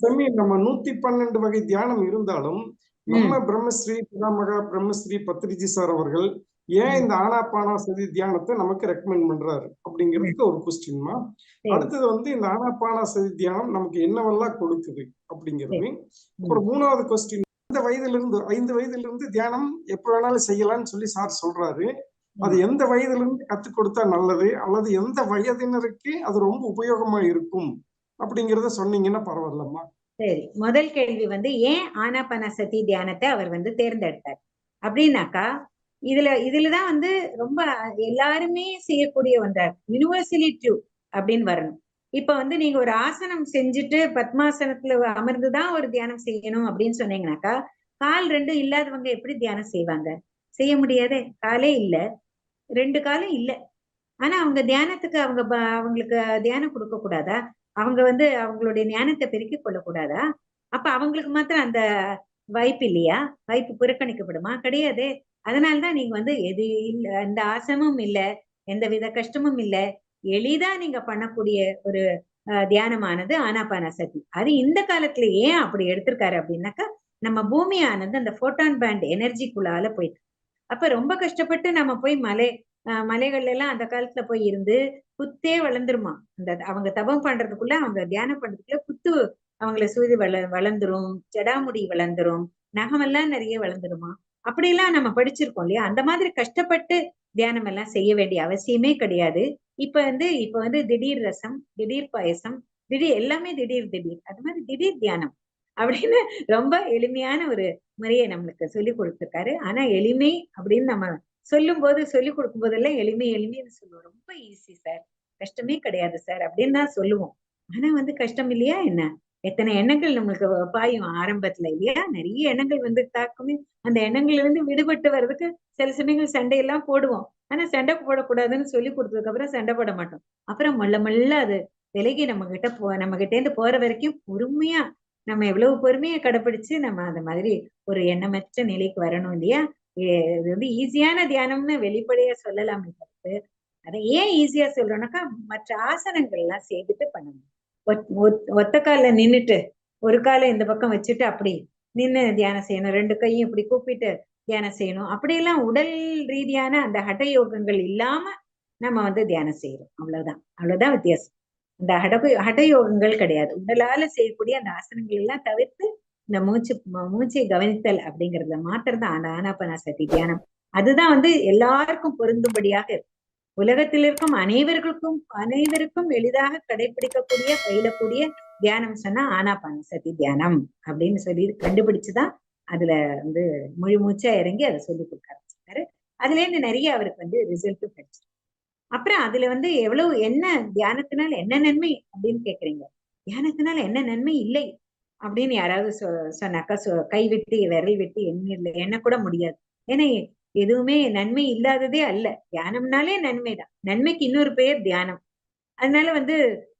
சாமி நம்ம நூத்தி பன்னெண்டு வகை தியானம் இருந்தாலும் நம்ம பிரம்மஸ்ரீ பிதாமகா பிரம்மஸ்ரீ பத்ரிஜி சார் அவர்கள் ஏன் இந்த ஆனாபானா சதி தியானத்தை நமக்கு ரெக்கமெண்ட் பண்றாரு அப்படிங்கிறதுக்கு ஒரு கொஸ்டின்மா. அடுத்தது வந்து இந்த ஆனாபானா சதி தியானம் நமக்கு என்னவெல்லாம் கொடுக்குது அப்படிங்கிறது. அப்புறம் மூணாவது கொஸ்டின் இந்த வயதுல இருந்து ஐந்து வயதுல இருந்து தியானம் எப்ப வேணாலும் செய்யலாம்னு சொல்லி சார் சொல்றாரு. அது எந்த வயதுல இருந்து கத்துக் கொடுத்தா நல்லது? அல்லது எந்த வயதினருக்கு அது ரொம்ப உபயோகமா இருக்கும்? அப்படிங்கறத சொன்னீங்கன்னா பரவாயில்லம்மா. சரி. முதல் கேள்வி வந்து ஏன் ஆனாபானசதி தியானத்தை அவர் வந்து தேர்ந்தெடுத்தார்? அப்படின்னாக்கா இதுல இதுலதான் வந்து ரொம்ப எல்லாருமே செய்யக்கூடிய ஒன்றா யூனிவர்சலி ட்ரூ அப்படின்னு வரணும். இப்ப வந்து நீங்க ஒரு ஆசனம் செஞ்சுட்டு பத்மாசனத்துல அமர்ந்துதான் ஒரு தியானம் செய்யணும் அப்படின்னு சொன்னீங்கன்னாக்கா கால் ரெண்டும் இல்லாதவங்க எப்படி தியானம் செய்வாங்க? செய்ய முடியாதே? காலே இல்ல. ரெண்டு காலும் இல்ல. ஆனா அவங்க தியானத்துக்கு அவங்க அவங்களுக்கு தியானம் கொடுக்க கூடாதா? அவங்க வந்து அவங்களுடைய ஞானத்தை பெருக்கிக் கொள்ளக்கூடாதா அப்ப அவங்களுக்கு மாத்திரம் அந்த வாய்ப்பு இல்லையா? வாய்ப்பு புறக்கணிக்கப்படுமா? கிடையாதே. அதனாலதான் நீங்க வந்து எது இல்ல எந்த ஆசமும் இல்ல எந்த வித கஷ்டமும் இல்ல. எளிதா நீங்க பண்ணக்கூடிய ஒரு தியானமானது தியானமானது ஆனாபானசதி. அது இந்த காலத்துல ஏன் அப்படி எடுத்திருக்காரு அப்படின்னாக்கா நம்ம பூமியானது அந்த போட்டான் பேண்ட் எனர்ஜிக்குள்ளால போயிட்டு அப்ப ரொம்ப கஷ்டப்பட்டு நம்ம போய் மலை மலைகள்ல எல்லாம் அந்த காலத்துல போய் இருந்து குத்தே வளர்ந்துருமா. அந்த அவங்க தபம் பண்றதுக்குள்ள அவங்க தியானம் பண்றதுக்குள்ள குத்து அவங்கள சூதி வள வளர்ந்துரும் ஜடாமுடி வளர்ந்துரும் நகமெல்லாம் நிறைய வளர்ந்துருமா. அப்படியெல்லாம் நம்ம படிச்சிருக்கோம் இல்லையா? அந்த மாதிரி கஷ்டப்பட்டு தியானம் எல்லாம் செய்ய வேண்டிய அவசியமே கிடையாது. இப்ப வந்து இப்ப வந்து திடீர் ரசம் திடீர் பாயசம் திடீர் எல்லாமே திடீர் திடீர். அது மாதிரி திடீர் தியானம். அப்படின்னு ரொம்ப எளிமையான ஒரு முறையை நம்மளுக்கு சொல்லி கொடுத்துருக்காரு. ஆனா எளிமை அப்படின்னு நம்ம சொல்லும் போது சொல்லி கொடுக்கும் போதெல்லாம் எளிமை எளிமைன்னு சொல்லுவோம். ரொம்ப ஈஸி சார் கஷ்டமே கிடையாது சார் அப்படின்னு தான் சொல்லுவோம். ஆனா வந்து கஷ்டம் இல்லையா என்ன? எத்தனை எண்ணங்கள் நம்மளுக்கு பாயும் ஆரம்பத்துல இல்லையா? நிறைய எண்ணங்கள் வந்து தாக்குமே அந்த எண்ணங்கள்ல இருந்து விடுபட்டு வர்றதுக்கு சில சமயங்கள் சண்டையெல்லாம் போடுவோம். ஆனா சண்டை போடக்கூடாதுன்னு சொல்லி கொடுத்ததுக்கு அப்புறம் சண்டை போட மாட்டோம். அப்புறம் மொல்ல மொல்ல அது விலகி நம்ம கிட்ட போ நம்ம கிட்ட இருந்து போற வரைக்கும் பொறுமையா நம்ம எவ்வளவு பொறுமையை கடைபிடிச்சு நம்ம அந்த மாதிரி ஒரு எண்ணமற்ற நிலைக்கு வரணும் இல்லையா? இது வந்து ஈஸியான தியானம்னு வெளிப்படையா சொல்லலாமே தவிர்த்து அதை ஏன் ஈஸியா சொல்றோம்னாக்கா மற்ற ஆசனங்கள் எல்லாம் செய்துட்டு பண்ணணும். ஒத்- ஒத்- ஒத்த கால நின்னுட்டு ஒரு காலை இந்த பக்கம் வச்சுட்டு அப்படி நின்னு தியானம் செய்யணும். ரெண்டு கையும் இப்படி கூப்பிட்டு தியானம் செய்யணும். அப்படியெல்லாம் உடல் ரீதியான அந்த ஹட யோகங்கள் இல்லாம நம்ம வந்து தியானம் செய்யறோம். அவ்வளவுதான். அவ்வளவுதான் வித்தியாசம். இந்த ஹட ஹடயோகங்கள் கிடையாது. உடலால செய்யக்கூடிய அந்த ஆசனங்கள் எல்லாம் தவிர்த்து இந்த மூச்சு மூச்சை கவனித்தல் அப்படிங்கறத மாத்திரம் தான் அந்த ஆனாபானசதி தியானம். அதுதான் வந்து எல்லாருக்கும் பொருந்தும்படியாக உலகத்தில் இருக்கும் அனைவருக்கும் அனைவருக்கும் எளிதாக கடைபிடிக்கக்கூடிய பயிலக்கூடிய தியானம் சொன்னா ஆனாபானசதி தியானம் அப்படின்னு சொல்லி கண்டுபிடிச்சுதான் அதுல வந்து முழு மூச்சா இறங்கி அதை சொல்லி கொடுக்க ஆரம்பிச்சிருக்காரு. அதுல இருந்து நிறைய அவருக்கு வந்து ரிசல்ட்டும் கிடைச்சிருக்கு. அப்புறம் அதுல வந்து எவ்வளவு என்ன தியானத்தினால என்ன நன்மை அப்படின்னு கேக்குறீங்க தியானத்தினால என்ன நன்மை இல்லை அப்படின்னு யாராவது சொ சொன்னாக்கா சொ- கை விட்டு விரல் விட்டு இல்லை என்ன கூட முடியாது. ஏன்னா எதுவுமே நன்மை இல்லாததே அல்ல. தியானம்னாலே நன்மைதான் நன்மைக்கு இன்னொரு பெயர் தியானம். அதனால வந்து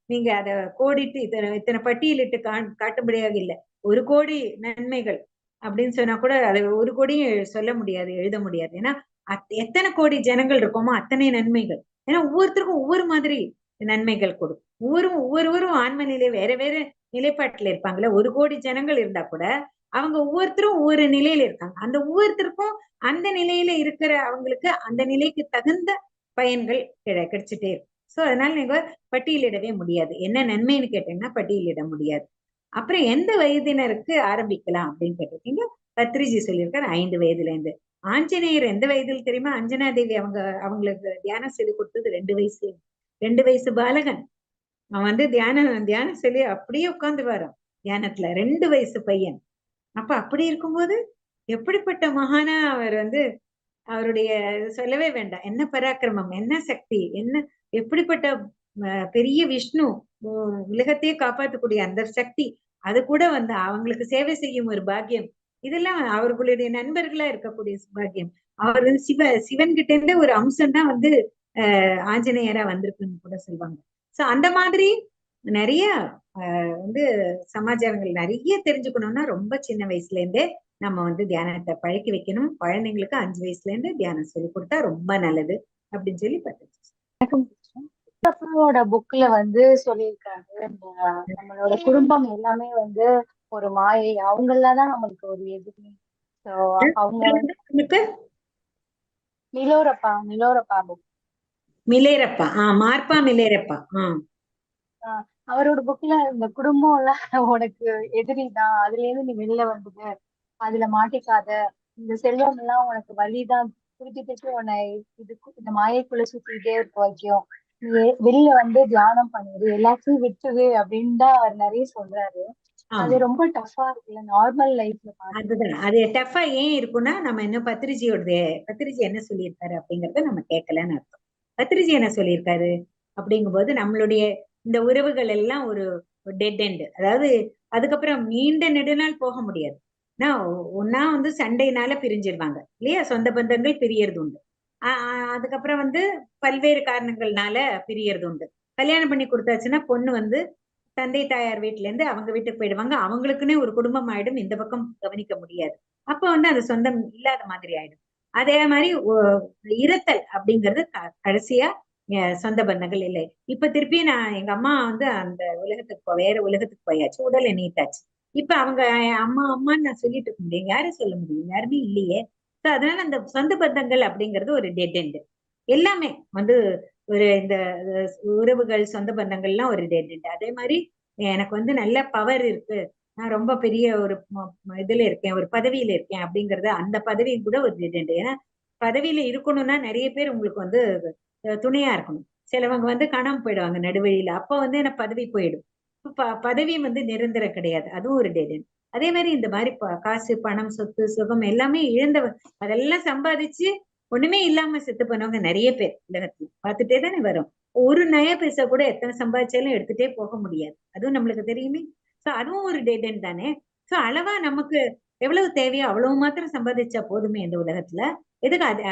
நீங்க அதை கோடிட்டு இத்தனை இத்தனை பட்டியலிட்டு கா காட்டும்படியாக இல்லை. ஒரு கோடி நன்மைகள் அப்படின்னு சொன்னா கூட அதை ஒரு கோடியும் சொல்ல முடியாது எழுத முடியாது. ஏன்னா அத்- எத்தனை கோடி ஜனங்கள் இருக்கோமோ அத்தனை நன்மைகள். ஏன்னா ஒவ்வொருத்தருக்கும் ஒவ்வொரு மாதிரி நன்மைகள் கொடுக்கும். ஒவ்வொரு ஒவ்வொருவரும் ஆன்ம நிலை வேற வேற நிலைப்பாட்டுல இருப்பாங்கல்ல. ஒரு கோடி ஜனங்கள் இருந்தா கூட அவங்க ஒவ்வொருத்தரும் ஒவ்வொரு நிலையில இருக்காங்க. அந்த ஒவ்வொருத்தருக்கும் அந்த நிலையில இருக்கிற அவங்களுக்கு அந்த நிலைக்கு தகுந்த பயன்கள் கிட கிடைச்சிட்டே இருக்கும். சோ அதனால நீங்க பட்டியலிடவே முடியாது. என்ன நன்மைன்னு கேட்டீங்கன்னா பட்டியலிட முடியாது. அப்புறம் எந்த வயதினருக்கு ஆரம்பிக்கலாம் அப்படின்னு கேட்டிருக்கீங்க? பத்ரிஜி சொல்லியிருக்காரு ஐந்து வயதுல இருந்து ஆஞ்சநேயர் எந்த வயதில் தெரியுமா? அஞ்சனா தேவி அவங்க அவங்களுக்கு தியானம் சொல்லி கொடுத்தது ரெண்டு வயசு. ரெண்டு வயசு பாலகன். அவன் வந்து தியானம் தியானம் சொல்லி அப்படியே உட்கார்ந்து வரான் தியானத்துல ரெண்டு வயசு பையன். அப்ப அப்படி இருக்கும்போது எப்படிப்பட்ட மகானா அவர் வந்து அவருடைய சொல்லவே வேண்டாம். என்ன பராக்கிரமம்? என்ன சக்தி? என்ன எப்படிப்பட்ட பெரிய விஷ்ணு உலகத்தையே காப்பாற்றக்கூடிய அந்த சக்தி அது கூட வந்து அவங்களுக்கு சேவை செய்யும் ஒரு பாக்கியம். இதெல்லாம் அவர்களுடைய நண்பர்களா இருக்கக்கூடிய சுபாகியம். அவர் வந்து சிவ சிவன் கிட்ட இருந்து ஒரு அம்சம் தான் வந்து அஹ், ஆஞ்சநேயரா வந்திருக்குன்னு கூட சொல்லுவாங்க சோ அந்த மாதிரி நிறைய வந்து சமாச்சாரங்கள் நிறைய தெரிஞ்சுக்கணும்னா ரொம்ப சின்ன வயசுல இருந்தே நம்ம வந்து தியானத்தை பழக்கி வைக்கணும். குழந்தைங்களுக்கு அஞ்சு வயசுல இருந்து தியானம் சொல்லி கொடுத்தா ரொம்ப நல்லது அப்படின்னு சொல்லி பட்டு புக்ல வந்து சொல்லியிருக்காரு நம்மளோட குடும்பம் எல்லாமே வந்து ஒரு மாயை அவங்களதான் நம்மளுக்கு ஒரு எதிரி. சோ அவங்க வந்து நிலோரப்பா புக் மிலேரப்பா. ஆ மார்ப்பா மிலேரப்பா. ஆ. அவரோட புக்ல இந்த குடும்பம் எல்லாம் உனக்கு எதிரி தான். அதுல இருந்து நீ வெளில வந்துடு. அதுல மாட்டிக்காத. இந்த செல்வம் எல்லாம் உனக்கு வழிதான் திருப்பி திருப்பி உன்னை இதுக்கு இந்த மாயைக்குள்ள சுத்திட்டே இருக்க வைக்கும். நீ வெளில வந்து தியானம் பண்ணிடு எல்லாத்தையும் விட்டுரு அப்படின்னு தான் அவர் நிறைய சொல்றாரு. அது ரொம்ப டஃபா இருக்குல்ல நார்மல் லைஃப்ல அதுதான். அது டஃபா ஏன் இருக்குன்னா நம்ம இன்னும் பத்திரிஜியோட பத்திரிஜி என்ன சொல்லியிருக்காரு அப்படிங்கறத நம்ம கேட்கலன்னு அர்த்தம். பத்திரிஜி என்ன சொல்லியிருக்காரு அப்படிங்கும்போது நம்மளுடைய இந்த உறவுகள் எல்லாம் ஒரு டெட் எண்ட் அதாவது அதுக்கப்புறம் நீண்ட நெடுநாள் போக முடியாது. ஒன்னா வந்து சண்டைனால பிரிஞ்சிருவாங்க இல்லையா? சொந்த பந்தங்கள் பிரியறது உண்டு. அதுக்கப்புறம் வந்து பல்வேறு காரணங்கள்னால பிரியறது உண்டு. கல்யாணம் பண்ணி கொடுத்தாச்சுன்னா பொண்ணு வந்து தந்தை தாயார் வீட்டுல இருந்து அவங்க வீட்டுக்கு போயிடுவாங்க. அவங்களுக்குன்னே ஒரு குடும்பம் ஆயிடும். இந்த பக்கம் கவனிக்க முடியாது. அப்ப வந்து அது சொந்தம் இல்லாத மாதிரி ஆயிடும். அதே மாதிரி இரத்தல் இருத்தல் அப்படிங்கிறது க- கடைசியா சொந்த பந்தங்கள் இல்லை. இப்ப திருப்பி நான் எங்க அம்மா வந்து அந்த உலகத்துக்கு போ- வேற உலகத்துக்கு போயாச்சு. உடலை நீட்டாச்சு இப்ப அவங்க அம்மா அம்மான்னு நான் சொல்லிட்டு இருக்க முடியும். யாரும் சொல்ல முடியும். யாருமே இல்லையே. அதனால அந்த சொந்த பந்தங்கள் அப்படிங்கிறது ஒரு டெட் எண்டு எல்லாமே வந்து ஒரு இந்த உறவுகள் சொந்த பந்தங்கள்லாம் ஒரு டெட் அதே மாதிரி எனக்கு வந்து நல்ல பவர் இருக்கு. நான் ரொம்ப பெரிய ஒரு இதுல இருக்கேன் ஒரு பதவியில இருக்கேன் அப்படிங்கறது அந்த பதவியும் கூட ஒரு டெட் ஏன்னா பதவியில இருக்கணும்னா நிறைய பேர் உங்களுக்கு வந்து துணையா இருக்கணும். சிலவங்க வந்து காணாம போயிடுவாங்க நடுவழியில. அப்ப வந்து எனக்கு பதவி போயிடும். ப- பதவி வந்து நிரந்தரம் கிடையாது. அதுவும் ஒரு டெட் அதே மாதிரி இந்த மாதிரி ப- காசு பணம் சொத்து சுகம் எல்லாமே இழந்தவ அதெல்லாம் சம்பாதிச்சு ஒண்ணுமே இல்லாம செத்து போனவங்க நிறைய பேர் உலகத்துல பார்த்துட்டே தானே வரும். ஒரு நய பைசா கூட எத்தனை சம்பாதிச்சாலும் எடுத்துட்டே போக முடியாது. அதுவும் நம்மளுக்கு தெரியுமே. சோ அதுவும் ஒரு டெட் எண்ட் தானே. சோ அளவா நமக்கு எவ்வளவு தேவையோ அவ்வளவு மாத்திரம் சம்பாதிச்சா போதுமே இந்த உலகத்துல. எதுக்கு அது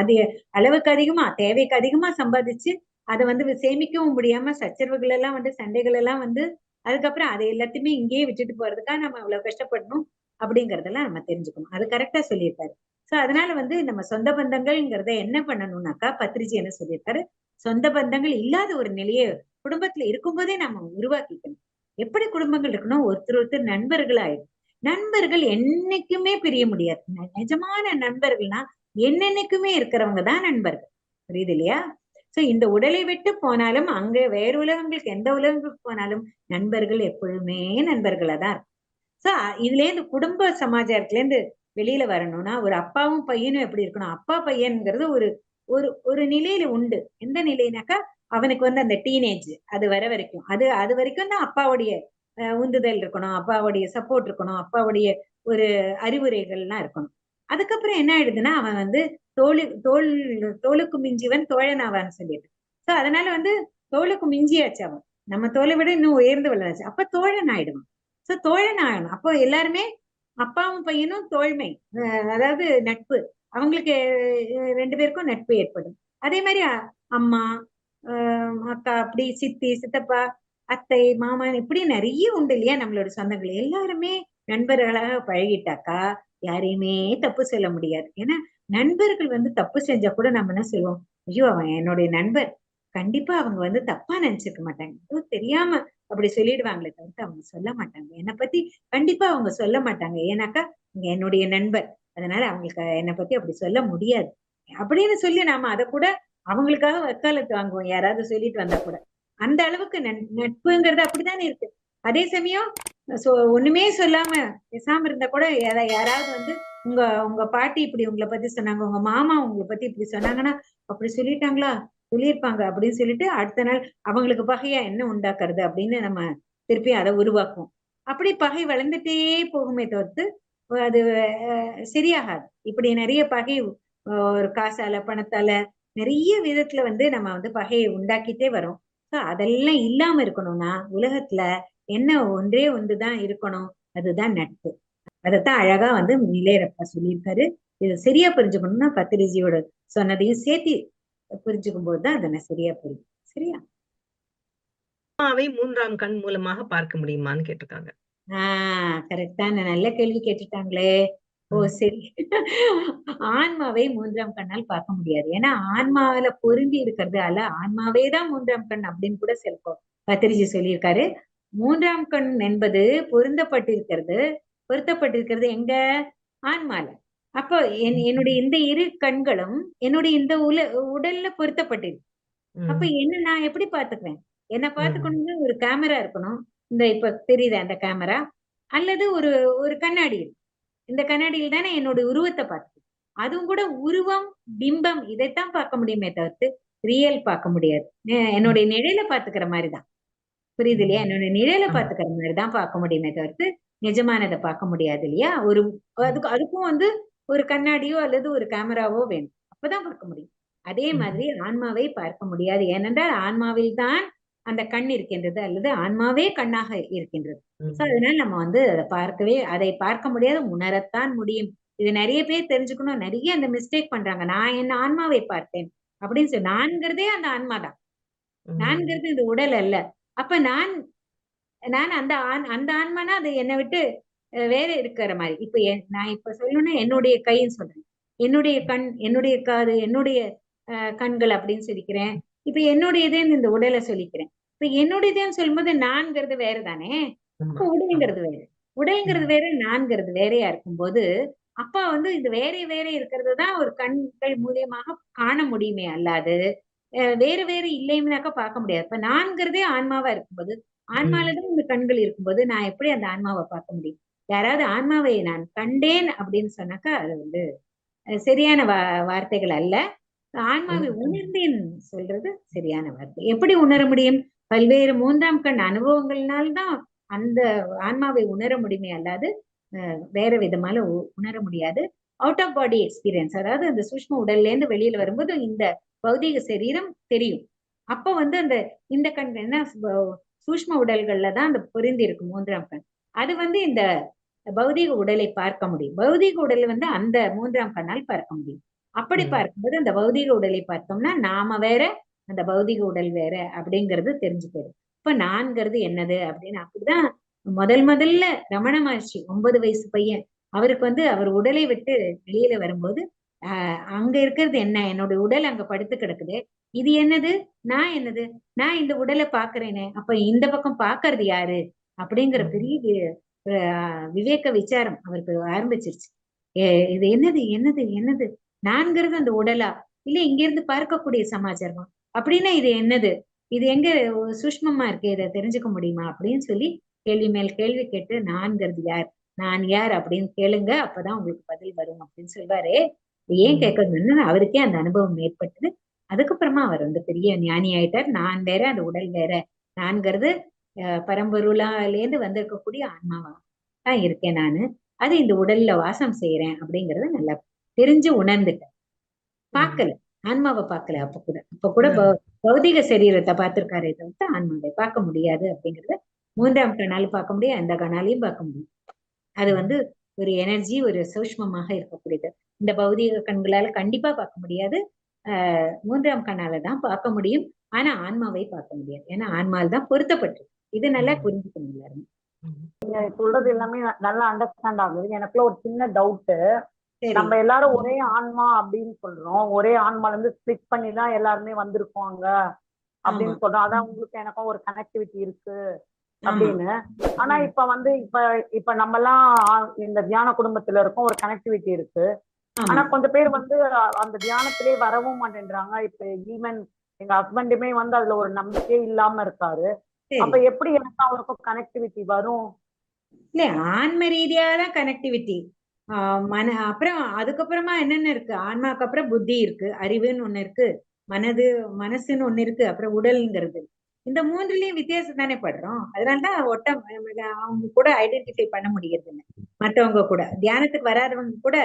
அது அளவுக்கு அதிகமா தேவைக்கு அதிகமா சம்பாதிச்சு அதை வந்து சேமிக்கவும் முடியாம சச்சரவுகள் எல்லாம் வந்து சண்டைகள் எல்லாம் வந்து அதுக்கப்புறம் அதை எல்லாத்தையுமே இங்கேயே விட்டுட்டு போறதுக்காக நம்ம அவ்வளவு கஷ்டப்படணும். அப்படிங்கறதெல்லாம் நம்ம தெரிஞ்சுக்கணும். அது கரெக்டா சொல்லியிருக்காரு. சோ அதனால வந்து நம்ம சொந்த பந்தங்கள்ங்கிறத என்ன பண்ணணும்னாக்கா பத்திரிஜி என்ன சொல்லியிருக்காரு? சொந்த பந்தங்கள் இல்லாத ஒரு நிலையை குடும்பத்துல இருக்கும்போதே நம்ம உருவாக்கிக்கணும். எப்படி குடும்பங்கள் இருக்கணும்? ஒருத்தர் ஒருத்தர் நண்பர்களாயிடும் நண்பர்கள் என்னைக்குமே பிரிய முடியாது. நிஜமான நண்பர்கள்னா என்னென்னைக்குமே இருக்கிறவங்க தான் நண்பர்கள். புரியுது இல்லையா? சோ இந்த உடலை விட்டு போனாலும் அங்க வேற உலகங்களுக்கு எந்த உலகங்களுக்கு போனாலும் நண்பர்கள் எப்பொழுதுமே நண்பர்களா தான் இருக்கும் சோ இதுல இருந்து குடும்ப சமாச்சாரத்துல இருந்து வெளியில வரணும்னா ஒரு அப்பாவும் பையனும் எப்படி இருக்கணும்? அப்பா பையன்ங்கிறது ஒரு ஒரு ஒரு நிலையில உண்டு. எந்த நிலைனாக்கா அவனுக்கு வந்து அந்த டீனேஜ் அது வர வரைக்கும். அது அது வரைக்கும் தான் அப்பாவுடைய அஹ், உந்துதல் இருக்கணும். அப்பாவுடைய சப்போர்ட் இருக்கணும். அப்பாவுடைய ஒரு அறிவுரைகள்லாம் இருக்கணும். அதுக்கப்புறம் என்ன ஆயிடுதுன்னா அவன் வந்து தோழி தோல் தோலுக்கு மிஞ்சிவன் தோழனாவான்னு சொல்லிட்டு. சோ அதனால வந்து தோலுக்கு மிஞ்சியாச்சு அவன். நம்ம தோலை விட இன்னும் உயர்ந்து வளராச்சு. அப்ப தோழன் ஆயிடுவான். சோ தோழன் ஆகணும் அப்போ எல்லாருமே அப்பாவும் பையனும் தோழ்மை அதாவது நட்பு. அவங்களுக்கு ரெண்டு பேருக்கும் நட்பு ஏற்படும். அதே மாதிரி அம்மா ஆஹ் அக்கா அப்படி சித்தி சித்தப்பா அத்தை மாமன் இப்படி நிறைய உண்டு இல்லையா நம்மளோட சொந்தங்கள். எல்லாருமே நண்பர்களாக பழகிட்டாக்கா யாரையுமே தப்பு சொல்ல முடியாது. ஏன்னா நண்பர்கள் வந்து தப்பு செஞ்சா கூட நம்ம என்ன சொல்லுவோம்? ஐயோ அவன் என்னுடைய நண்பர். கண்டிப்பா அவங்க வந்து தப்பா நினைச்சுக்க மாட்டாங்க. தெரியாம அப்படி சொல்லிடுவாங்களே தவிர்த்து அவங்க சொல்ல மாட்டாங்க. என்னை பத்தி கண்டிப்பா அவங்க சொல்ல மாட்டாங்க. ஏன்னாக்கா இங்க என்னுடைய நண்பர். அதனால அவங்களுக்கு என்னை பத்தி அப்படி சொல்ல முடியாது. அப்படின்னு சொல்லி நாம அதை கூட அவங்களுக்காக வக்காலத்து வாங்குவோம். யாராவது சொல்லிட்டு வந்தா கூட. அந்த அளவுக்கு நட்புங்கிறது அப்படித்தானே இருக்கு. அதே சமயம் சோ ஒண்ணுமே சொல்லாம பேசாம இருந்தா கூட யாராவது வந்து உங்க உங்க பாட்டி இப்படி உங்களை பத்தி சொன்னாங்க உங்க மாமா உங்களை பத்தி இப்படி சொன்னாங்கன்னா அப்படி சொல்லிட்டாங்களா? சொல்லியிருப்பாங்க அப்படின்னு சொல்லிட்டு அடுத்த நாள் அவங்களுக்கு பகையா என்ன உண்டாக்குறது அப்படின்னு நம்ம திருப்பி அதை உருவாக்குவோம். அப்படி பகை வளர்ந்துட்டே போகுமே தவிர்த்து அது சரியாகாது. இப்படி நிறைய பகை ஒரு காசால பணத்தால நிறைய விதத்துல வந்து நம்ம வந்து பகையை உண்டாக்கிட்டே வரோம். அதெல்லாம் இல்லாம இருக்கணும்னா உலகத்துல என்ன ஒன்றே ஒன்றுதான் இருக்கணும். அதுதான் நட்பு. அதைத்தான் அழகா வந்து நிலையரப்பா சொல்லியிருக்காரு. இது சரியா புரிஞ்சுக்கணும்னா பத்திரிஜியோட சொன்னதையும் சேர்த்து புரிஞ்சுக்கும் போதுதான் அதை நான் சரியா புரியும். சரியா? அம்மாவை மூன்றாம் கண் மூலமாக பார்க்க முடியுமான்னு கேட்டிருக்காங்க. ஆஹ் கரெக்டான நல்ல கேள்வி கேட்டுட்டாங்களே. ஓ சரி. ஆன்மாவை மூன்றாம் கண்ணால் பார்க்க முடியாது. ஏன்னா ஆன்மாவில பொருந்தி இருக்கிறது அல்ல. ஆன்மாவே தான் மூன்றாம் கண் அப்படின்னு கூட சில பத்திரிஜி சொல்லியிருக்காரு. மூன்றாம் கண் என்பது பொருந்தப்பட்டிருக்கிறது. பொருத்தப்பட்டிருக்கிறது எங்க? ஆன்மால. அப்போ என் என்னுடைய இந்த இரு கண்களும் என்னுடைய இந்த உல உடல்ல பொருத்தப்பட்டிருக்கு. அப்ப என்ன நான் எப்படி பாத்துக்குவேன் என்ன பாத்துக்கணும்னா ஒரு கேமரா இருக்கணும். இந்த இப்ப தெரியுது அந்த கேமரா? அல்லது ஒரு ஒரு கண்ணாடி. இந்த கண்ணாடியில் தானே என்னோட உருவத்தை பார்த்து அதுவும் கூட உருவம் பிம்பம் இதைத்தான் பார்க்க முடியுமே தவிர்த்து ரியல் பார்க்க முடியாது. என்னுடைய நிழல பாத்துக்கிற மாதிரிதான். புரியுது இல்லையா? என்னோட நிழல. பாத்துக்கிற மாதிரிதான் பார்க்க முடியுமே தவிர்த்து நிஜமானதை பார்க்க முடியாது இல்லையா? ஒரு அதுக்கு அதுக்கும் வந்து ஒரு கண்ணாடியோ அல்லது ஒரு கேமராவோ வேணும். அப்பதான் பார்க்க முடியும். அதே. மாதிரி ஆன்மாவை பார்க்க முடியாது. ஏனென்றால் ஆன்மாவில் தான் அந்த கண் இருக்கின்றது அல்லது ஆன்மாவே கண்ணாக இருக்கின்றது. சோ அதனால நம்ம வந்து அதை பார்க்கவே அதை பார்க்க முடியாது உணரத்தான் முடியும். இது நிறைய பேர் தெரிஞ்சுக்கணும். நிறைய அந்த மிஸ்டேக் பண்றாங்க. நான் என்ன ஆன்மாவை பார்த்தேன் அப்படின்னு சொல்லி நான்கிறதே அந்த ஆன்மா தான். நான்கிறது இந்த உடல் அல்ல. அப்ப நான் நான் அந்த ஆண் அந்த ஆன்மானா அது என்னை விட்டு வேற இருக்கிற மாதிரி. இப்ப நான் இப்ப சொல்லணும்னா என்னுடைய கைன்னு சொல்றேன். என்னுடைய கண் என்னுடைய காது என்னுடைய அஹ், கண்கள் அப்படின்னு சொல்லிக்கிறேன். இப்ப என்னுடையதேன்னு இந்த உடலை சொல்லிக்கிறேன். இப்ப என்னுடையதேன்னு சொல்லும்போது நான்கிறது வேற தானே அப்ப உடல்ங்கிறது வேற. உடல்ங்கிறது வேற நான்கிறது வேறையா இருக்கும்போது அப்பா வந்து இது வேற வேற இருக்கிறது தான் ஒரு கண்கள் மூலியமாக காண முடியுமே அல்லாது வேற வேற இல்லைன்னாக்கா பார்க்க முடியாது. இப்ப நான்கிறதே ஆன்மாவா இருக்கும்போது ஆன்மாலதான் இந்த கண்கள் இருக்கும்போது நான் எப்படி அந்த ஆன்மாவை பார்க்க முடியும்? யாராவது ஆன்மாவை நான் கண்டேன் அப்படின்னு சொன்னாக்கா அது வந்து சரியான வா வார்த்தைகள் அல்ல. ஆன்மாவை. உணர்ந்தேன் சொல்றது சரியான வார்த்தை. எப்படி உணர முடியும்? பல்வேறு மூன்றாம் கண் அனுபவங்கள்னால்தான் அந்த ஆன்மாவை உணர முடியுமே அல்லாது வேற விதமால உணர முடியாது. அவுட் ஆஃப் பாடி எக்ஸ்பீரியன்ஸ் அதாவது அந்த சூஷ்ம உடல்ல இருந்து வெளியில வரும்போது இந்த பௌதீக சரீரம் தெரியும். அப்ப வந்து அந்த இந்த கண் என்ன சூஷ்ம உடல்கள்ல தான் அந்த பொருந்தி இருக்கும் மூன்றாம் கண். அது வந்து இந்த பௌதீக உடலை பார்க்க முடியும். பௌதீக உடலை வந்து அந்த மூன்றாம் கண்ணால் பார்க்க முடியும். அப்படி. பார்க்கும்போது அந்த பௌதீக உடலை பார்த்தோம்னா நாம வேற அந்த பௌதீக உடல் வேற அப்படிங்கிறது தெரிஞ்சு போயிடும். இப்ப நான்கிறது என்னது அப்படின்னு அப்படிதான் முதல் முதல்ல ரமண மகர்ஷி ஒன்பது வயசு பையன் அவருக்கு வந்து அவர் உடலை விட்டு வெளியில வரும்போது ஆஹ் அங்க இருக்கிறது என்ன? என்னோட உடல் அங்க படுத்து கிடக்குது. இது என்னது? நான் என்னது? நான் இந்த உடலை பாக்குறேனே அப்ப இந்த பக்கம் பாக்குறது யாரு? அப்படிங்கிற. பெரிய விவேக விசாரம் அவருக்கு ஆரம்பிச்சிருச்சு. ஏ, இது என்னது என்னது என்னது? நான்கிறது அந்த உடலா? இல்ல இங்க இருந்து பார்க்கக்கூடிய சமாச்சாரமா? அப்படின்னா இது என்னது? இது எங்க சூஷ்மமா இருக்கு இதை தெரிஞ்சுக்க முடியுமா? அப்படின்னு சொல்லி கேள்வி மேல் கேள்வி கேட்டு நான்கிறது யார்? நான் யார்? அப்படின்னு கேளுங்க அப்பதான் உங்களுக்கு பதில் வரும் அப்படின்னு சொல்வாரு. ஏன். கேட்கணும்னா அவருக்கே அந்த அனுபவம் ஏற்பட்டது. அதுக்கப்புறமா அவர் வந்து பெரிய ஞானி ஆயிட்டார் நான் வேற அந்த உடல் வேற. நான்கிறது பரம்பொருளாலேருந்து வந்திருக்கக்கூடிய ஆன்மாவா தான் இருக்கேன் நானு. அது இந்த உடல்ல வாசம் செய்யறேன் அப்படிங்கறத நல்லா தெரிஞ்சு உணர்ந்துட்டேன். பார்க்கல. ஆன்மாவை பார்க்கல அப்ப கூட. அப்ப கூட பௌதிக சரீரத்தை பார்த்திருக்காரே தவிர்த்து ஆன்மாவை பார்க்க முடியாது அப்படிங்கறத மூன்றாம் கண்ணாலும் பார்க்க முடியும் அந்த கண்ணாலையும் பார்க்க முடியும். அது வந்து ஒரு எனர்ஜி ஒரு சூஷ்மமாக இருக்கக்கூடியது. இந்த பௌதீக கண்களால கண்டிப்பா பார்க்க முடியாது. ஆஹ் மூன்றாம் கண்ணால தான் பார்க்க முடியும். ஆனா ஆன்மாவை பார்க்க முடியாது. ஏன்னா ஆன்மாவில் தான் பொருத்தப்பட்டு இது நல்லா. புரிஞ்சுக்கணும் எல்லாரும். நீங்க சொல்றது எல்லாமே நல்லா அண்டர்ஸ்டாண்ட் ஆகுது. எனக்குள்ள ஒரு சின்ன டவுட் சரி. நம்ம எல்லாரும் ஒரே ஆன்மா அப்படின்னு சொல்றோம். ஒரே ஆன்மால இருந்து ஸ்பிளிட் பண்ணி தான் எல்லாருமே வந்திருக்கோம் அங்க அப்படின்னு. சொல்றோம். அதான் உங்களுக்கு எனக்கும் ஒரு கனெக்டிவிட்டி இருக்கு அப்படின்னு. ஆனா. இப்ப வந்து இப்ப இப்ப நம்ம எல்லாம் இந்த தியான குடும்பத்துல இருக்கோம் ஒரு கனெக்டிவிட்டி இருக்கு. ஆனா கொஞ்சம் பேர் வந்து அந்த தியானத்திலே வரவும் மாட்டேன்றாங்க. இப்ப ஈவன் எங்க ஹஸ்பண்டுமே வந்து அதுல ஒரு நம்பிக்கையே இல்லாம இருக்காரு. அப்ப எப்படி எனக்கு அவருக்கும் கனெக்டிவிட்டி வரும்? இல்ல ஆன்ம ரீதியான கனெக்டிவிட்டி மன அப்புறம் அதுக்கப்புறமா என்னென்ன இருக்கு? ஆன்மாக்கு அப்புறம் புத்தி இருக்கு அறிவுன்னு ஒண்ணு இருக்கு மனது மனசுன்னு ஒண்ணு இருக்கு அப்புறம் உடல்ங்கிறது. இந்த மூன்றுலயும் வித்தியாசம் தானே படுறோம். அதனாலதான் ஒட்ட அவங்க கூட ஐடென்டிஃபை பண்ண முடியறது இல்ல மத்தவங்க கூட. தியானத்துக்கு வராதவங்க கூட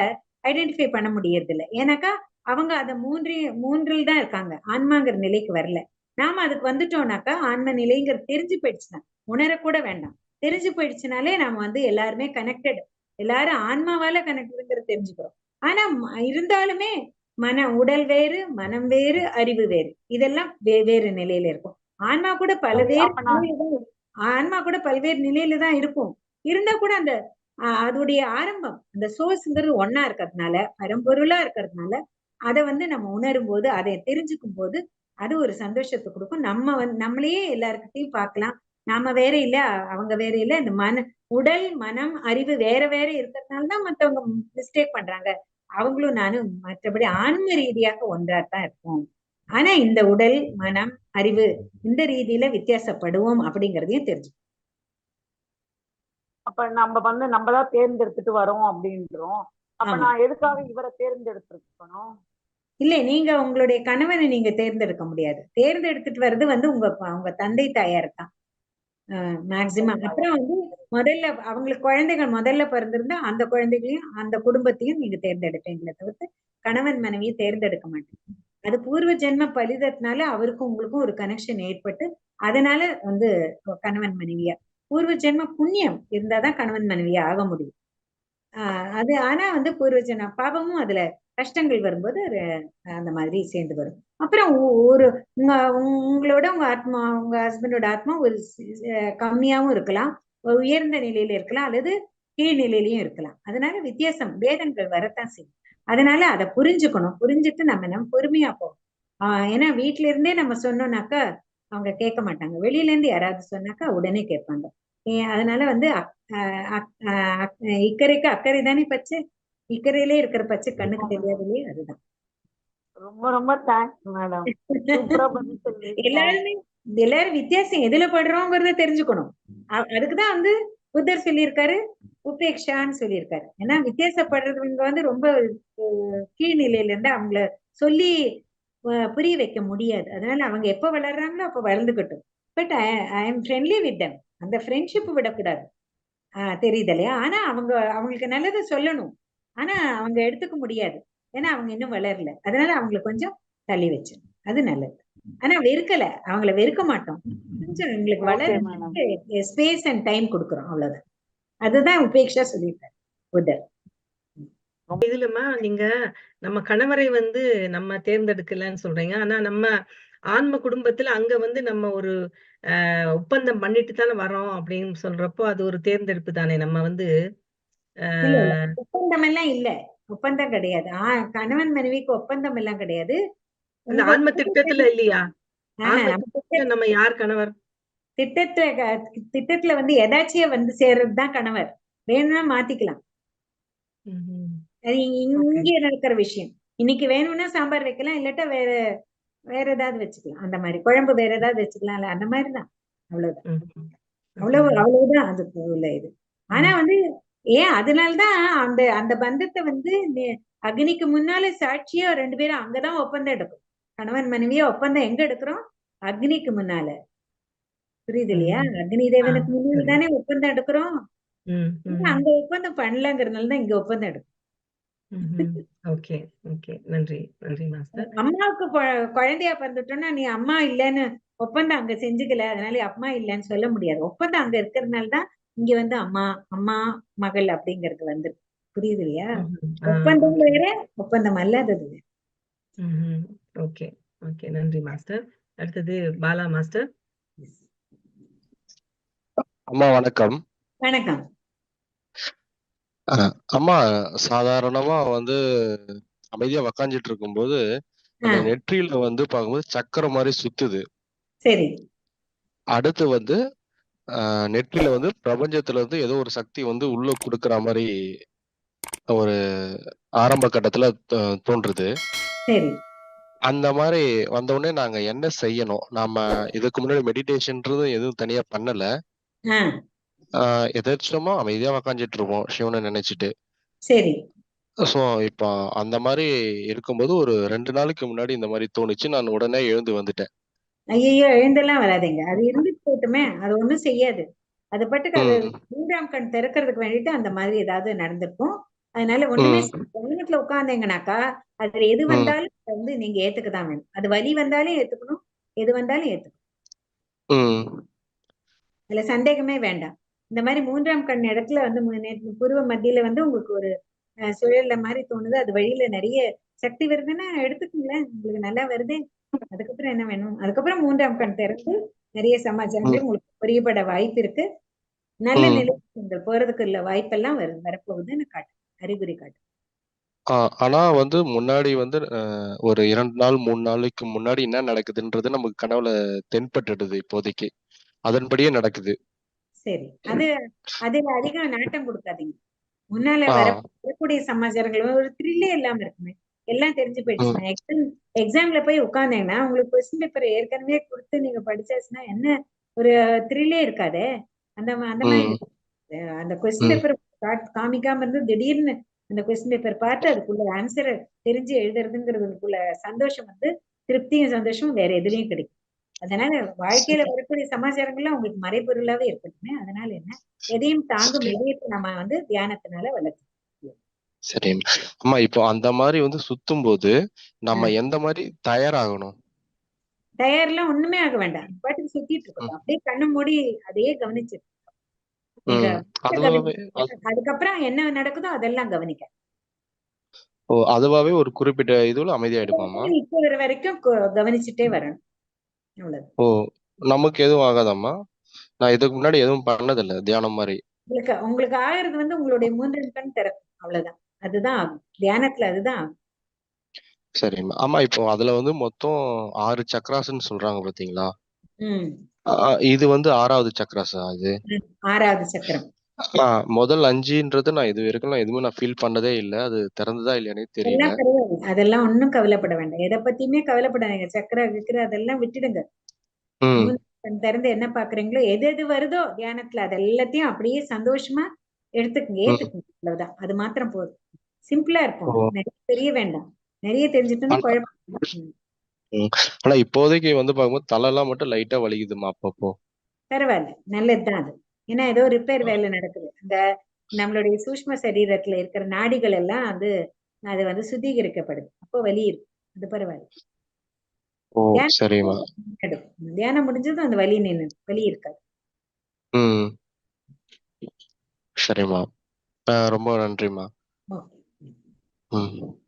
ஐடென்டிஃபை பண்ண முடியறது இல்ல ஏன்னாக்கா அவங்க அத மூன்று மூன்றில் தான் இருக்காங்க. ஆன்மாங்கிற நிலைக்கு வரல. நாம அதுக்கு வந்துட்டோம்னாக்கா ஆன்ம நிலைங்கிறது தெரிஞ்சு போயிடுச்சுன்னா உணரக்கூட வேண்டாம். தெரிஞ்சு போயிடுச்சுனாலே நாம வந்து எல்லாருமே கனெக்டட் எல்லாரும் ஆன்மாவால கனெக்டடுங்கிறது தெரிஞ்சுக்கிறோம். ஆனா இருந்தாலுமே மன உடல் வேறு மனம் வேறு அறிவு வேறு. இதெல்லாம் வே- வேறு நிலையில இருக்கும். ஆன்மா கூட பல்வேறு. ஆன்மா கூட பல்வேறு நிலையில தான் இருக்கும். இருந்தா கூட அந்த அதோடைய ஆரம்பம் அந்த சோர்ஸ்ங்கிறது ஒன்னா இருக்கிறதுனால பரம்பொருளா இருக்கிறதுனால அதை வந்து நம்ம உணரும் போது அதை தெரிஞ்சுக்கும் போது அது ஒரு சந்தோஷத்தை கொடுக்கும். நம்ம வந்து நம்மளையே எல்லாருக்கிட்டையும் பார்க்கலாம். நாம வேற இல்ல அவங்க வேற இல்ல இந்த மன உடல் மனம் அறிவு வேற வேற இருக்கிறதுனால தான் மத்தவங்க மிஸ்டேக் பண்றாங்க. அவங்களும் நானும் மற்றபடி ஆன்ம ரீதியாக ஒன்றாத்தான் இருப்போம். ஆனா இந்த உடல் மனம் அறிவு இந்த ரீதியில வித்தியாசப்படுவோம் அப்படிங்கறதையும் தெரிஞ்சு அப்ப நம்ம வந்து நம்ம தான் தேர்ந்தெடுத்துட்டு வரோம் அப்படின்றோம். அப்ப. நான் எதுக்காக இவரை தேர்ந்தெடுத்திருக்கணும்? இல்ல நீங்க உங்களுடைய கணவனை நீங்க தேர்ந்தெடுக்க முடியாது. தேர்ந்தெடுத்துட்டு வர்றது வந்து உங்க உங்க தந்தை தாயார் தான். மேக்சிமம் அப்புறம் வந்து முதல்ல அவங்களுக்கு குழந்தைகள் முதல்ல பிறந்திருந்தா அந்த குழந்தைகளையும் அந்த குடும்பத்தையும் நீங்க தேர்ந்தெடுப்பீங்களே தவிர்த்து கணவன் மனைவியை தேர்ந்தெடுக்க மாட்டீங்க. அது பூர்வ ஜென்ம பலிதத்தினால அவருக்கும் உங்களுக்கும் ஒரு கனெக்ஷன் ஏற்பட்டு அதனால வந்து கணவன் மனைவியா பூர்வ ஜென்ம புண்ணியம் இருந்தாதான் கணவன் மனைவியா ஆக முடியும். ஆஹ் அது ஆனா வந்து பூர்வ ஜென்ம பாவமும் அதுல கஷ்டங்கள் வரும்போது ஒரு, அந்த மாதிரி சேர்ந்து வரும். அப்புறம் ஒரு உங்க உங்களோட உங்க ஆத்மா உங்க ஹஸ்பண்டோட ஆத்மா ஒரு கம்மியாவும் இருக்கலாம். உயர்ந்த நிலையில இருக்கலாம். அல்லது கீழ்நிலையிலயும் இருக்கலாம். அதனால வித்தியாசம் வேதங்கள் வரத்தான் செய்யும். அதனால அதை புரிஞ்சுக்கணும். புரிஞ்சுட்டு நம்ம நம்ம பொறுமையா போகணும். ஆஹ் ஏன்னா வீட்ல இருந்தே நம்ம சொன்னோம்னாக்கா அவங்க கேட்க மாட்டாங்க. வெளியில இருந்து யாராவது சொன்னாக்கா உடனே கேட்பாங்க. அதனால வந்து அக்- அக்- அக்- இக்கரைக்கு அக்கறை தானே பச்சை? இக்கரையிலே இருக்கிற பச்சை கண்ணுக்கு தெரியாது இல்லையா அதுதான். ரொம்ப ரொம்ப தேங்க்ஸ் மேடம். எல்லாருமே எல்லாரும் வித்தியாசம் எதுல படுறோங்கிறத தெரிஞ்சுக்கணும். அதுக்குதான் வந்து புத்தர் சொல்லியிருக்காரு உபேக்ஷான்னு சொல்லியிருக்காரு. ஏன்னா வித்தியாசப்படுறவங்க வந்து ரொம்ப கீழ்நிலையில இருந்து அவங்கள சொல்லி புரிய வைக்க முடியாது. அதனால அவங்க எப்ப வளர்றாங்களோ அப்ப வளர்ந்துக்கட்டும். But I am friendly with them அந்த ஃப்ரெண்ட்ஷிப் விடக்கூடாது. ஆஹ் தெரியுது இல்லையா? ஆனா அவங்க அவங்களுக்கு நல்லதை சொல்லணும். ஆனா அவங்க எடுத்துக்க முடியாது. ஏன்னா அவங்க இன்னும் வளரல. அதனால அவங்களை கொஞ்சம் தள்ளி வச்சு அது நல்லது. ஆனா வெறுக்கல அவங்கள வெறுக்க மாட்டோம். கொஞ்சம் அவங்களுக்கு Okay, வளர. ஸ்பேஸ் அண்ட் டைம் கொடுக்குறோம் அவ்வளவுதான். அதுதான் உபேக்ஷா சொல்லியிருக்காரு புத்தர். இதுலமா நீங்க நம்ம கணவரை வந்து நம்ம தேர்ந்தெடுக்கலன்னு சொல்றீங்க. ஆனா நம்ம ஆன்ம குடும்பத்துல அங்க வந்து நம்ம ஒரு ஆஹ் ஒப்பந்தம் பண்ணிட்டு தானே வரோம் அப்படின்னு சொல்றப்போ அது ஒரு தேர்ந்தெடுப்பு தானே. நம்ம வந்து ஒப்பந்தம் எல்லாம் இல்ல. ஒப்பந்தம் கிடையாது. ஆஹ் கணவன் மனைவிக்கு ஒப்பந்தம் எல்லாம் கிடையாது. அந்த ஆன்ம திட்டத்துல இல்லையா? நம்ம யார் கணவர்? திட்டத்துல க- திட்டத்துல வந்து எதாச்சியா வந்து சேர்றது தான் கணவர். வேணும்னா மாத்திக்கலாம். அது இங்க இங்க நடக்கிற விஷயம். இன்னைக்கு வேணும்னா சாம்பார் வைக்கலாம் இல்லாட்டா வேற வேற ஏதாவது வச்சுக்கலாம். அந்த மாதிரி குழம்பு வேற ஏதாவது வச்சுக்கலாம் இல்ல அந்த மாதிரிதான் அவ்வளவுதான். அவ்வளவு. அவ்வளவுதான். அதுக்கு உள்ள இது. ஆனா வந்து ஏன்? அதனாலதான் அந்த அந்த பந்தத்தை வந்து நெ- அக்னிக்கு முன்னால சாட்சியா ரெண்டு பேரும் அங்கதான் ஒப்பந்தம் எடுக்கும் கணவன் மனைவியா ஒப்பந்தம் எங்க எடுக்கிறோம்? அக்னிக்கு முன்னால. புரியுது இல்லையா. அக்னி தேவனுக்கு முன்னால. தானே ஒப்பந்தம் எடுக்கிறோம். அங்க ஒப்பந்தம் பண்ணலங்கிறதுனால தான் இங்க ஒப்பந்தம் எடுக்கும். Okay okay. நன்றி நன்றி மாஸ்டர். அம்மாவுக்கு குழந்தையா பிறந்துட்டோம்னா நீ அம்மா இல்லைன்னு ஒப்பந்தம் அங்க செஞ்சுக்கல. அதனால அம்மா இல்லைன்னு சொல்ல முடியாது. ஒப்பந்தம் அங்க இருக்கிறதுனால தான் இங்க வந்து அம்மா அம்மா மகள் அப்படிங்கிறது வந்து புரியுது இல்லையா ஒப்பந்தம் ஓகே வேற ஒப்பந்தம் அல்லாதது. ஓகே. ஓகே. நன்றி மாஸ்டர். அடுத்தது பாலா மாஸ்டர். அம்மா வணக்கம். வணக்கம். அம்மா சாதாரணமா வந்து அமைதியா உக்காந்துட்டு இருக்கும்போது. நெற்றியில வந்து பார்க்கும்போது சக்கரம் மாதிரி சுத்துது. சரி. அடுத்து வந்து அஹ், நெற்றியில வந்து பிரபஞ்சத்துல இருந்து ஏதோ ஒரு சக்தி வந்து உள்ள கொடுக்குற மாதிரி ஒரு ஆரம்ப கட்டத்துல தோன்றுது. அந்த மாதிரி வந்த உடனே நாங்க என்ன செய்யணும்? நாம இதுக்கு முன்னாடி மெடிடேஷன்றது எதுவும் தனியா பண்ணல. எதாச்சுமா அமைதியா உக்காந்துட்டு இருப்போம் சிவனை நினைச்சிட்டு. சரி. ஸோ இப்போ அந்த மாதிரி இருக்கும்போது ஒரு ரெண்டு நாளைக்கு முன்னாடி இந்த மாதிரி தோணுச்சு. நான் உடனே எழுந்து வந்துட்டேன். ஐயோ எழுந்தெல்லாம் வராதீங்க. அது இருந்துட்டு போட்டுமே அது ஒண்ணும் செய்யாது. அது பாட்டுக்கு அது மூன்றாம் கண் திறக்கிறதுக்கு வேண்டிட்டு அந்த மாதிரி ஏதாவது நடந்திருக்கும். அதனால ஒண்ணுமே கவனத்துல உட்கார்ந்தீங்கனாக்கா அதுல எது வந்தாலும் வந்து நீங்க ஏத்துக்கதான் வேணும். அது வலி வந்தாலும் ஏத்துக்கணும் எது வந்தாலும் ஏத்துக்கணும். அதுல சந்தேகமே வேண்டாம். இந்த மாதிரி மூன்றாம் கண் இடத்துல வந்து புருவ மத்தியில வந்து உங்களுக்கு ஒரு சுழல்ல மாதிரி தோணுது. அது வழியில நிறைய சக்தி வருதுன்னா எடுத்துக்கோங்களேன். உங்களுக்கு நல்லா வருதே. அதுக்கப்புறம் என்ன வேணும்? அதுக்கப்புறம் மூன்றாம் கண் திறந்து நிறைய சமாச்சாரங்கள் உங்களுக்கு புரியப்பட வாய்ப்பு இருக்கு. நல்ல. நிலை போறதுக்கு உள்ள வாய்ப்பெல்லாம் வரும் வரப்போகுதுன்னு காட்டு அறிகுறி காட்டு ஆனா வந்து முன்னாடி வந்து ஒரு இரண்டு நாள் மூணு நாளைக்கு முன்னாடி என்ன நடக்குதுன்றது நமக்கு கனவுல தென்பட்டுடுது இப்போதைக்கு. அதன்படியே நடக்குது. சரி. அது அதுல அதிகம் நாட்டம் கொடுக்காதீங்க. முன்னால வர வரக்கூடிய சமாச்சாரங்கள் ஒரு த்ரில்லே இல்லாம இருக்குமே. எல்லாம் தெரிஞ்சு போயிடுச்சுன்னா எக்ஸாம் எக்ஸாம்ல போய் உட்காந்தீங்கன்னா உங்களுக்கு கொஸ்டின் பேப்பர் ஏற்கனவே கொடுத்து நீங்க படிச்சாச்சுன்னா என்ன ஒரு த்ரில்லே இருக்காதே? அந்த அந்த மாதிரி அந்த கொஸ்டின் பேப்பர் காமிக்காம இருந்து திடீர்னு அந்த கொஸ்டின் பேப்பர் பார்த்து அதுக்குள்ள ஆன்சரை தெரிஞ்சு எழுதுறதுங்கிறதுக்குள்ள சந்தோஷம் வந்து திருப்தியும் சந்தோஷமும் வேற எதுலயும் கிடைக்கும். அதனால வாழ்க்கையில வரக்கூடிய சமாச்சாரங்கள்லாம் உங்களுக்கு மறைபொருளாவே இருக்கட்டுமே. அதனால என்ன? எதையும் தாங்கும் இதயத்தை நம்ம வந்து தியானத்தினால வளர்த்து சரி. அம்மா இப்போ அந்த மாதிரி வந்து சுத்தும் போது நம்ம. எந்த மாதிரி தயாராகணும்? தயார்லாம் ஒண்ணுமே ஆக வேண்டாம். பாட்டுக்கு சுத்திட்டு ம். இருக்கட்டும் அப்படியே கண்ணு மூடி அதையே கவனிச்சு அதுக்கப்புறம் என்ன நடக்குதோ அதெல்லாம் கவனிக்க. ஓ அதுவாவே ஒரு குறிப்பிட்ட இதுல அமைதியாயிடுமாமா இப்போ வர வரைக்கும் கவனிச்சுட்டே வரணும். ஓ நமக்கு எதுவும் ஆகாதாம்மா? நான் இதுக்கு முன்னாடி எதுவும் பண்ணதில்ல தியானம் மாதிரி. உங்களுக்கு உங்களுக்கு ஆகிறது வந்து உங்களுடைய மூன்றின் கண் திறக்கும் அவ்வளவுதான். அதுதான் தியானத்துல அதுதான் சரிம்மா. ஆமா இப்போ அதுல வந்து மொத்தம் ஆறு சக்ராஸ்ன்னு சொல்றாங்க பாத்தீங்களா இது வந்து ஆறாவது சக்ராஸா அது. ஆறாவது சக்கரம். ஆ, முதல் அஞ்சுன்றது நான் இது வரைக்கும் நான் எதுவுமே நான் ஃபீல் பண்ணதே இல்லை. அது திறந்ததா இல்லையானே தெரியல. அதெல்லாம் கிடையாது. அதெல்லாம் ஒண்ணும் கவலைப்பட வேண்டாம். எதை பத்தியுமே கவலைப்படாதீங்க. சக்கர கிக்கர அதெல்லாம் விட்டுடுங்க. ம். மூணு கண் திறந்து என்ன பாக்குறீங்களோ எது எது வருதோ தியானத்துல அது எல்லாத்தையும் அப்படியே சந்தோஷமா எடுத்துக்கங்க ம். ஏத்துக்குங்க. அவ்வளவுதான். அது மாத்திரம் போதும். சிம்பிளா ஓ. இருப்போம் நிறைய தெரிய வேண்டாம். நிறைய தெரிஞ்சுட்டோம்னா ஆனா குழப்பம். ம். ம். ஆனா இப்போதைக்கு வந்து பார்க்கும்போது தலைலாம் மட்டும் லைட்டா வலிக்குதுமா அப்பப்போ. பரவாயில்ல. நல்லதுதான் அது. ஏன்னா ஏதோ ரிப்பேர் வேலை நடக்குது. அந்த நம்மளுடைய சூஷ்ம சரீரத்துல இருக்கிற நாடிகள் எல்லாம் வந்து அது வந்து சுத்திகரிக்கப்படுது. அப்போ வலி இருக்கு. அது பரவாயில்ல. தியானம் முடிஞ்சதும் அந்த வலி நின்று வலி இருக்காது. சரிம்மா. ரொம்ப நன்றிம்மா. ம்.